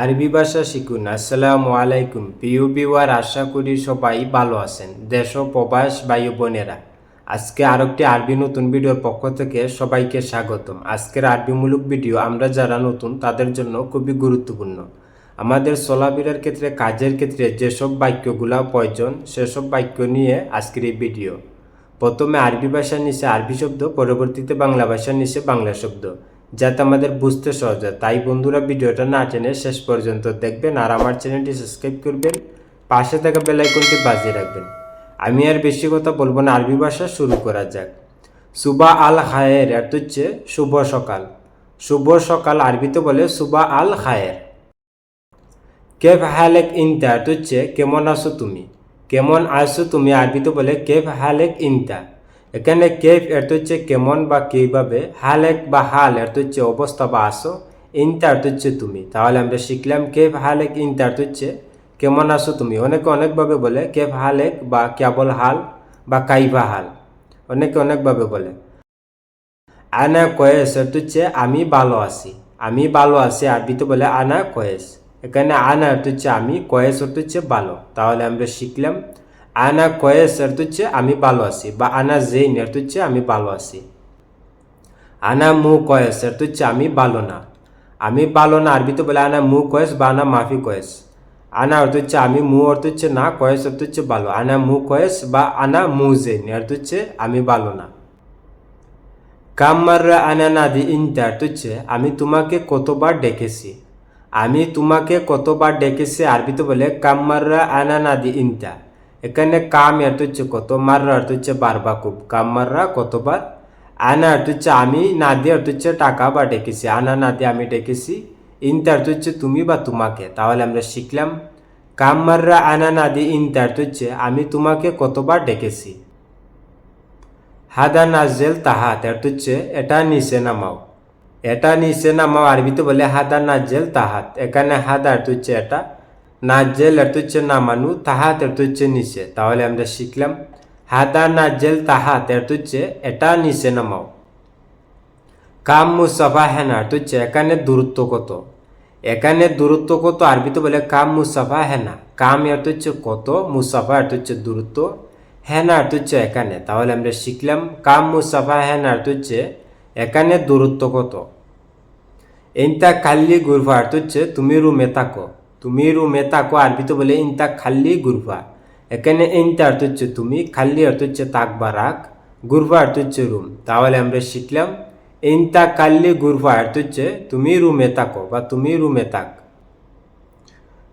আরবি ভাষা শিখুন। আসসালামু আলাইকুম। প্রিয় বিওয়ার আশা করি সবাই ভালো আছেন। দেশ ও প্রবাস বায়ু বোনেরা, আজকে আরেকটি আরবি নতুন ভিডিওর পক্ষ থেকে সবাইকে স্বাগতম। আজকের আরবিমূলক ভিডিও আমরা যারা নতুন, তাদের জন্য খুবই গুরুত্বপূর্ণ। আমাদের চলাফেরার ক্ষেত্রে, কাজের ক্ষেত্রে যেসব বাক্যগুলো প্রয়োজন, সেসব বাক্য নিয়ে আজকের এই ভিডিও। প্রথমে আরবি ভাষার নিচে আরবি শব্দ, পরবর্তীতে বাংলা ভাষার নিচে বাংলা শব্দ। যাতে আমাদের বুঝতে সহজ হয়। তাই বন্ধুরা, ভিডিওটা না টেনে শেষ পর্যন্ত দেখবেন আর আমার চ্যানেলটি সাবস্ক্রাইব করবেন। পাশে থাকা বেলাইকনটি বাজিয়ে রাখবেন। আমি আর বেশি কথা বলব না, আরবি ভাষা শুরু করা যাক। সুবা আল খায়ের এর হচ্ছে শুভ সকাল। শুভ সকাল আরবিতে বলে সুবা আল খায়ের। কেফ হালেক ইনতা এর হচ্ছে কেমন আছো তুমি? কেমন আছো তুমি? আরবিতে বলে কেফ হালেক ইনতা। এখানে কেফ এর হচ্ছে কেমন বা কীভাবে হালেক বা হাল এর হচ্ছে অবস্থা বা আসো ইনতা এর হচ্ছে তুমি। তাহলে আমরা শিখলাম কেফ হালেক ইনতা এর হচ্ছে কেমন আসো তুমি। অনেকে অনেকভাবে বলে কেফ হালেক বা কেবল হাল বা কাইভা হাল। অনেকে অনেকভাবে বলে। আনা কয়েস এর হচ্ছে আমি ভালো আছি। আমি ভালো আছি, আরবিতে বলে আনা কয়েস। এখানে আনা অর্থ হচ্ছে আমি, কয়েস অর্থ হচ্ছে ভালো। তাহলে আমরা শিখলাম আনা কয়েস অর্থ হচ্ছে আমি ভালো আছি। বা আনা জেইন অর্থ হচ্ছে আমি ভালো আছি। আনা মু কয়েস অর্থ হচ্ছে আমি ভালো না। আমি ভালো না, আরবিতে বলে আনা মু কয়েস বা আনা মাফি কয়েস। আনা অর্থ হচ্ছে আমি মু অর্থ হচ্ছে না, কয়েস অর্থ হচ্ছে ভালো। আনা মু কয়েস বা আনা মু জেইন অর্থ হচ্ছে আমি ভালো না। কাম্মাররা আনা নাদি ইনটা অর্থ হচ্ছে আমি তোমাকে কতবার ডেকেছি? আমি তোমাকে কতবার ডেকেছি, আরবিতে বলে কাম্মাররা আনা নাদি ইনটা এখানে কাম অর্থ হচ্ছে কত, মাররা অর্থ হচ্ছে বারবা খুব কাম মাররা কতবার? আনা অর্থ হচ্ছে আমি, নাদি অর্থ হচ্ছে টাকা বা ডেকেছি, আনা নাদি আমি ডেকেছি ইনটা অর্থ হচ্ছে তুমি বা তোমাকে, তাহলে আমরা শিখলাম। কাম্মাররা আনা নাদি ইনটা অর্থ হচ্ছে আমি তোমাকে কতবার ডেকেছি? হাদা নাজেল তাহাত অর্থ হচ্ছে এটা নিচে নামাও। এটা নিচে নামাও, আরবিতে বলে হাদা নাজেল তাহাত, এখানে হাদা অর্থ হচ্ছে এটা। নাজেল অর্থ হচ্ছে নামানু, তাহাত অর্থ হচ্ছে নিচে। তাহলে আমরা শিখলাম, হাদা নাজেল তাহাত অর্থ হচ্ছে এটা নিচে নামাও। কাম মুসাফা হেনা অর্থ হচ্ছে এখানে দূরত্ব কত? এখানে দূরত্ব কত? আরবিতে বলে কাম মুসাফা হেনা কাম অর্থ হচ্ছে কত? মুসাফা অর্থ হচ্ছে দূরত্ব। হেনা অর্থ হচ্ছে এখানে। তাহলে আমরা শিখলাম কাম মুসাফা হেনা অর্থ হচ্ছে এখানে দূরত্ব কত? ইনতা খাল্লি গুরফা অর্থ হচ্ছে তুমি রুমে থাকো। তুমি রুমে থাকো আরবিতে বলে ইনতা খাল্লি গুরফা এখানে ইনতা অর্থ হচ্ছে তুমি খাল্লি অর্থ হচ্ছে তাক বা রাখ গুরফা অর্থ হচ্ছে রুম তাহলে আমরা শিখলাম ইনতা কাল্লি গুরফা অর্থ হচ্ছে তুমি রুমে থাকো বা তুমি রুমে থাক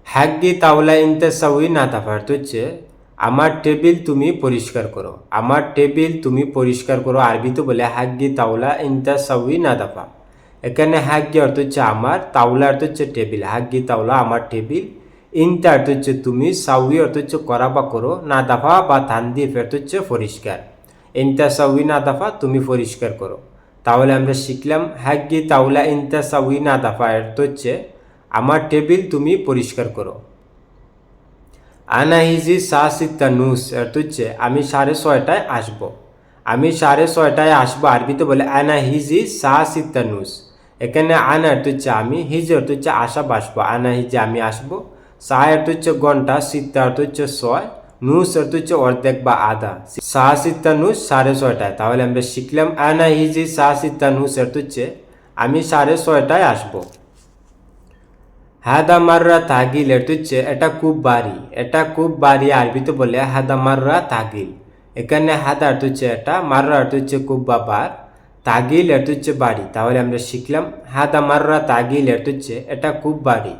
হাগ্গি তাওলা ইনতা সাউই না তাফা অর্থ হচ্ছে আমার টেবিল তুমি পরিষ্কার করো আমার টেবিল তুমি পরিষ্কার করো আরবিতে বলে হাগ্গি তাওলা ইনতা সাউই না দাফা এখানে হাগ্গি অর্থ হচ্ছে আমার, তাওলা অর্থ হচ্ছে টেবিল হাগ্গি তাওলা, আমার টেবিল। ইনতা অর্থ হচ্ছে তুমি, সাউই অর্থ হচ্ছে করা বা করো, না দাফা বা তান্দিফ অর্থ হচ্ছে পরিষ্কার। ইনতা, সাউই, না দাফা, তুমি পরিষ্কার করো। তাহলে আমরা শিখলাম হাগ্গি তাওলা, ইনতা, সাউই, না দাফা অর্থ হচ্ছে আমার টেবিল, তুমি পরিষ্কার করো। আনা হিজি সা সিত্তা নুস অর্থ হচ্ছে আমি সাড়ে ছয়টায় আসব। আমি সাড়ে ছয়টায় আসব, আরবিতে বলে আনা হিজি সা সিত্তা নুস। এখানে আনা অর্থ হচ্ছে আমি হিজি অর্থ হচ্ছে আসা বাসবো, আনা হিজি আমি আসব। সা অর্থ হচ্ছে ঘণ্টা সিত্তা অর্থ হচ্ছে ছয় নুস অর্থ হচ্ছে অর্ধেক বা আধা। সা সিত্তা, নুস, সাড়ে ছয়টায় তাহলে আমরা শিখলাম আনা হিজি সা সিত্তা নুস অর্থ হচ্ছে আমি সাড়ে ছয়টায় আসব। হাদা মাররা তাগিল এটা হচ্ছে এটা খুব বাড়ি। এটা খুব বাড়ি আরবিতে বলে হাদা মাররা তাগিল। এখানে হাদা অর্থ হচ্ছে এটা মাররা হচ্ছে খুব বা বার তাগিল এটা হচ্ছে বাড়ি। তাহলে আমরা শিখলাম, হাদা মাররা তাগিল এটা হচ্ছে এটা খুব বাড়ি।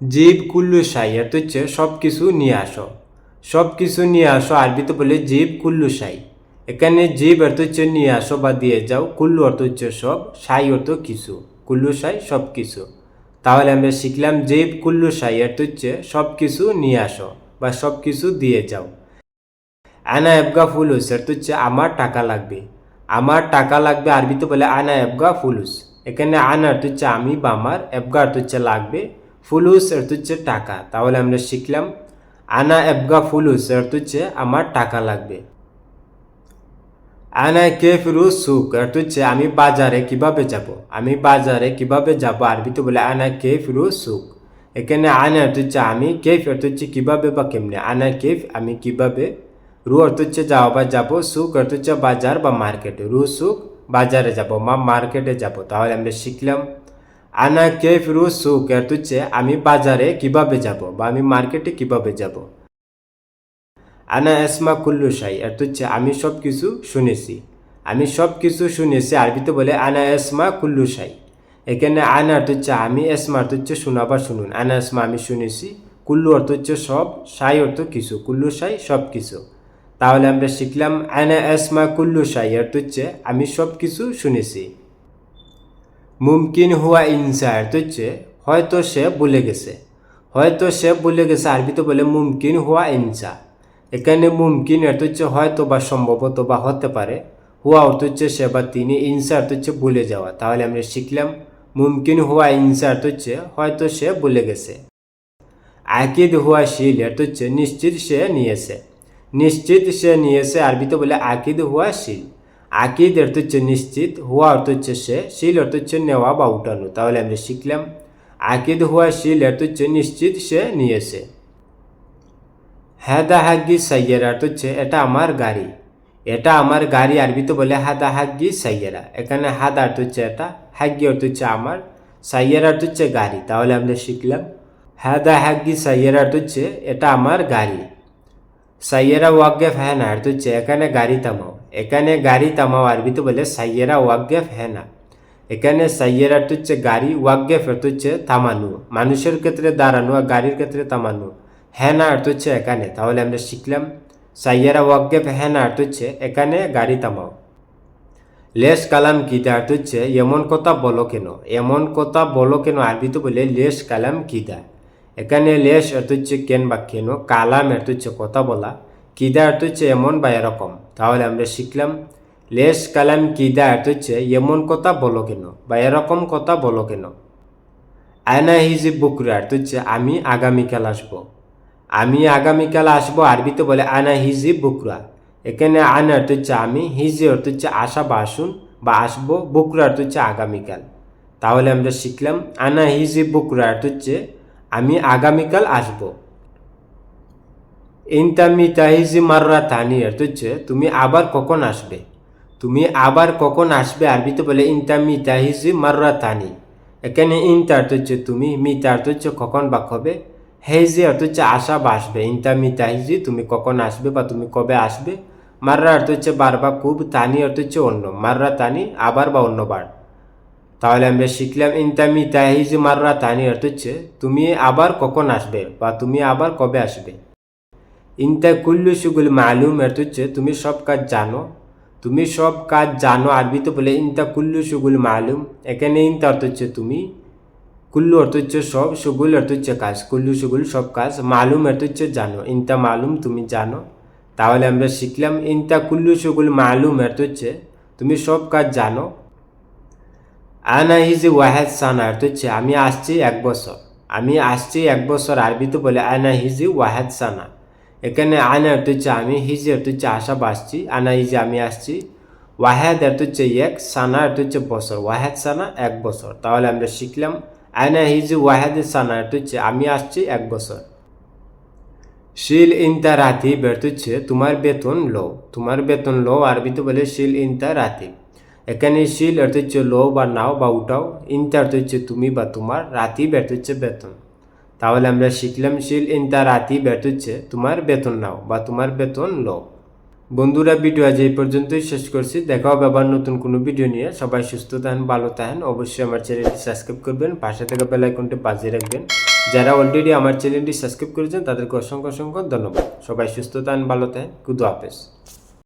জীব কুল্লু সাই এটা হচ্ছে সব কিছু নিয়ে আসো। সব কিছু নিয়ে আসো, আরবিতে বলে জীব কুল্লু সাই। এখানে জীব অর্থ হচ্ছে নিয়ে আসো বা দিয়ে যাও, কুল্লু অর্থ হচ্ছে সব, সাই অর্থ কিছু, কুল্লু সাই সব কিছু তাহলে আমরা শিখলাম, জেব কুল্লু সাই অর্থ হচ্ছে সব কিছু নিয়ে আসো বা সব কিছু দিয়ে যাও। আনা এবগা ফুলুস অর্থ হচ্ছে আমার টাকা লাগবে। আমার টাকা লাগবে আরবিতে বলে আনা এবগা ফুলুস। এখানে আনা অর্থ হচ্ছে আমি বা আমার, এবগা অর্থ হচ্ছে লাগবে। ফুলুস অর্থ হচ্ছে টাকা। তাহলে আমরা শিখলাম, আনা এবগা ফুলুস অর্থ হচ্ছে আমার টাকা লাগবে। আনা কে কেফরু সুক অর্থ হচ্ছে আমি বাজারে কীভাবে যাব? আমি বাজারে কীভাবে যাব? আরবিতে বলে আনা কে কেফরু সুক। এখানে আনা হচ্ছে আমি, কেফ অর্থ হচ্ছে কীভাবে বা কেমনে? আনা কেফ আমি কীভাবে রু অর্থ হচ্ছে যাওয়া বা যাব সুখ অর্থ হচ্ছে বাজার বা মার্কেটে রু সুখ বাজারে যাব বা মার্কেটে যাব তাহলে আমরা শিখলাম আনা কেফ রু সুক অর্থ হচ্ছে আমি বাজারে কীভাবে যাব বা আমি মার্কেটে কীভাবে যাব আনা এসমা কুল্লু শাই অর্থ হচ্ছে আমি সব কিছু শুনেছি আমি সব কিছু শুনেছি আরবিতে বলে আনা এসমা কুল্লু শাই এখানে আনা অর্থ হচ্ছে আমি এসমা অর্থ হচ্ছে শোনা বা শুনুন আনা এসমা আমি শুনেছি কুল্লু অর্থ হচ্ছে সব সাই অর্থ কিছু কুল্লু সাই সব কিছু তাহলে আমরা শিখলাম, আনা এসমা কুল্লু অর্থ হচ্ছে আমি সব কিছু শুনেছি। মুমকিন হুয়া ইনসা অর্থ হচ্ছে হয়তো সে ভুলে গেছে। হয়তো সে ভুলে গেছে, আরবিতে বলে মুমকিন হুয়া ইনসা এখানে মুমকিন অর্থ হচ্ছে হয়তো বা সম্ভবত বা হতে পারে। হুয়া অর্থ হচ্ছে সে বা তিনি ইনসা অর্থ হচ্ছে ভুলে যাওয়া। তাহলে আমরা শিখলাম, মুমকিন হুয়া ইনসা অর্থ হচ্ছে হয়তো সে ভুলে গেছে। আকিদ হুয়া শিল অর্থ হচ্ছে নিশ্চিত সে নিয়েছে। নিশ্চিত সে নিয়েছে আরবিতে বলে আকিদ হুয়া শিল। আকিদ অর্থ হচ্ছে নিশ্চিত, হুয়া অর্থ হচ্ছে সে, শিল অর্থ হচ্ছে নেওয়া বা উঠানো। তাহলে আমরা শিখলাম, আকিদ হুয়া শিল অর্থ হচ্ছে নিশ্চিত সে নিয়েছে। হাদা হাগ্গি সাইয়েরা অর্থ হচ্ছে, এটা আমার গাড়ি। এটা আমার গাড়ি আরবিতে বলে হাদা হাগ্গি সাইয়েরা। এখানে হাদা অর্থ হচ্ছে এটা হাগ্গি অর্থ হচ্ছে আমার, সাইয়েরা অর্থ হচ্ছে গাড়ি। তাহলে আমরা শিখলাম হাদা হাগ্গি সাইয়েরা অর্থ হচ্ছে, এটা আমার গাড়ি। সাইয়েরা ওয়াকগেফ হ্যাঁ না অর্থ হচ্ছে এখানে গাড়ি থামাও। এখানে গাড়ি থামাও আরবিতে বলে সাইয়েরা ওয়াকগেফ হ্যাঁ না। এখানে সাইয়েরা হচ্ছে গাড়ি ওয়াকগেফ অর্থ হচ্ছে থামানো। মানুষের ক্ষেত্রে দাঁড়ানো আর গাড়ির ক্ষেত্রে থামানো। হ্যাঁ না অর্থ হচ্ছে এখানে। তাহলে আমরা শিখলাম, সাইয়ারা ওয়াকগেফ হ্যাঁ না অর্থ হচ্ছে এখানে গাড়ি থামাও। লেশ কালাম কিদা অর্থ হচ্ছে এমন কথা বলো কেন? এমন কথা বলো কেন আরবি তো বলে লেশ কালাম কিদা এখানে লেশ অর্থ হচ্ছে কেন বা কেন, কালাম অর্থ হচ্ছে কথা বলা, কিদা অর্থ হচ্ছে এমন বা এরকম। তাহলে আমরা শিখলাম লেশ কালাম, কিদা অর্থ হচ্ছে এমন কথা বলো কেন বা এরকম কথা বলো কেন। আয়না হিজি বুকরা অর্থ হচ্ছে আমি আগামীকাল আসব। আমি আগামীকাল আসব, আরবিতে বলে আনা হিজি বুকরা। এখানে আনা অর্থ হচ্ছে আমি, হিজি অর্থ হচ্ছে আসা বা আসুন বা আসব, বুকরা অর্থ হচ্ছে আগামীকাল। তাহলে আমরা শিখলাম, আনা হিজি বুকরা অর্থ হচ্ছে আমি আগামীকাল আসব। ইনতামি তাহিজি মাররা তানি অর্থ হচ্ছে তুমি আবার কখন আসবে? তুমি আবার কখন আসবে? আরবিতে বলে ইনতামি তাহিজি মাররা তানি। এখানে ইনতা অর্থ হচ্ছে তুমি মিতা অর্থ হচ্ছে কখন বা কবে? হেজি অর্থ হচ্ছে আসা বা আসবে। ইনতা মিতা হিজি তুমি কখন আসবে বা তুমি কবে আসবে? মাররা অর্থ হচ্ছে বার বা খুব তানি অর্থ হচ্ছে অন্য। মাররা তানি আবার বা অন্যবার। তাহলে আমরা শিখলাম ইনতা মিতা হিজি মাররা তানি অর্থ হচ্ছে তুমি আবার কখন আসবে বা তুমি আবার কবে আসবে। ইনতা কুল্লু সুগুল মালুম অর্থ হচ্ছে তুমি সব কাজ জানো। তুমি সব কাজ জানো আরবিতে বলে ইনতা কুল্লু সুগুল মালুম। এখানে ইনতা অর্থ হচ্ছে তুমি, কুল্লু অর্থ হচ্ছে সব, সুগুল অর্থ হচ্ছে কাজ, কুল্লু সুগুল সব কাজ, মালুম অর্থ হচ্ছে জানো ইনতা মালুম তুমি জানো। তাহলে আমরা শিখলাম ইনতা কুল্লু সুগুল মালুম অর্থ হচ্ছে তুমি সব কাজ জানো আনা হিজি ওয়াহেদ সানা অর্থ হচ্ছে আমি আসছি এক বছর। আমি আসছি এক বছর আরবিতে বলে আনা হিজি ওয়াহেদ সানা। এখানে আনা অর্থ হচ্ছে আমি হিজি অর্থ হচ্ছে আসা বাসছি, আনা হিজি আমি আসছি। ওয়াহেদ অর্থ হচ্ছে এক সানা অর্থ হচ্ছে বছর। ওয়াহেদ সানা এক বছর। তাহলে আমরা শিখলাম, আনা হিজি ওয়াহেদ সানা অর্থ হচ্ছে আমি আসছি এক বছর। শিল ইনতা রাতি অর্থ হচ্ছে তোমার বেতন লো। তোমার বেতন লো আরবিতে বলে শিল ইনতা রাতি এখানে শিল অর্থ হচ্ছে লো বা নাও বা উঠাও ইনতা অর্থ হচ্ছে তুমি বা তোমার, রাতি ব্যর্থ হচ্ছে বেতন। তাহলে আমরা শিখলাম শিল ইনতা রাতি ব্যর্থ হচ্ছে তোমার বেতন নাও বা তোমার বেতন লো। বন্ধুরা, ভিডিও আজ এই পর্যন্তই শেষ করছি। দেখা হবে আবার নতুন কোনো ভিডিও নিয়ে। সবাই সুস্থ থাকেন, ভালো থাকেন। অবশ্যই আমার চ্যানেলটি সাবস্ক্রাইব করবেন, পাশে থেকে বেল আইকনটি বাজিয়ে রাখবেন। যারা অলরেডি আমার চ্যানেলটি সাবস্ক্রাইব করেছেন, তাদেরকে অসংখ্য অসংখ্য ধন্যবাদ। সবাই সুস্থ থাকেন, ভালো থাকেন। কুদু হাফেজ।